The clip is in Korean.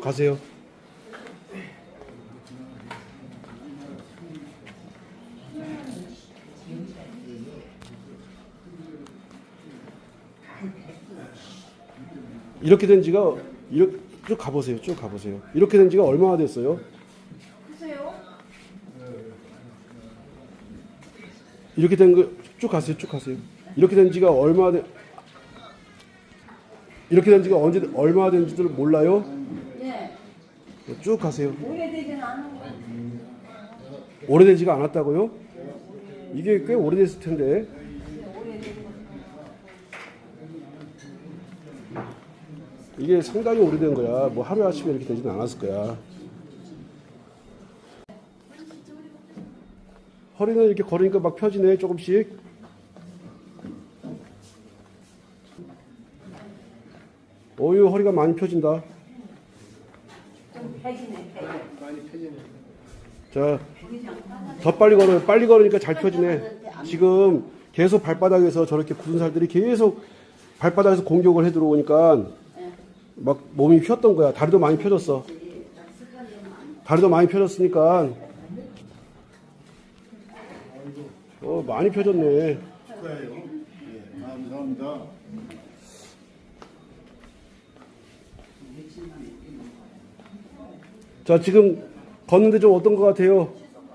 가세요. 이렇게 된 지가 이렇게 쭉 가보세요. 쭉 가보세요. 이렇게 된 지가 얼마나 됐어요? 이렇게 된 거 쭉 가세요. 쭉 가세요. 이렇게 된 지가 얼마나 된 이렇게 된 지가 언제 얼마나 된지를 몰라요? 예. 쭉 가세요. 오래되지가 않았다고요? 이게 꽤 오래됐을 텐데. 이게 상당히 오래된 거야. 뭐 하루 아침에 이렇게 되지는 않았을 거야. 허리는 이렇게 걸으니까 막 펴지네 조금씩. 어유 허리가 많이 펴진다. 펴지네. 자, 더 빨리 걸어요. 빨리 걸으니까 잘 펴지네. 지금 계속 발바닥에서 저렇게 굳은 살들이 계속 발바닥에서 공격을 해 들어오니까 막 몸이 휘었던 거야. 다리도 많이 펴졌어. 다리도 많이 펴졌으니까 어 많이 펴졌네. 축하해요. 예, 감사합니다. 자 지금 걷는데 좀 어떤 것 같아요?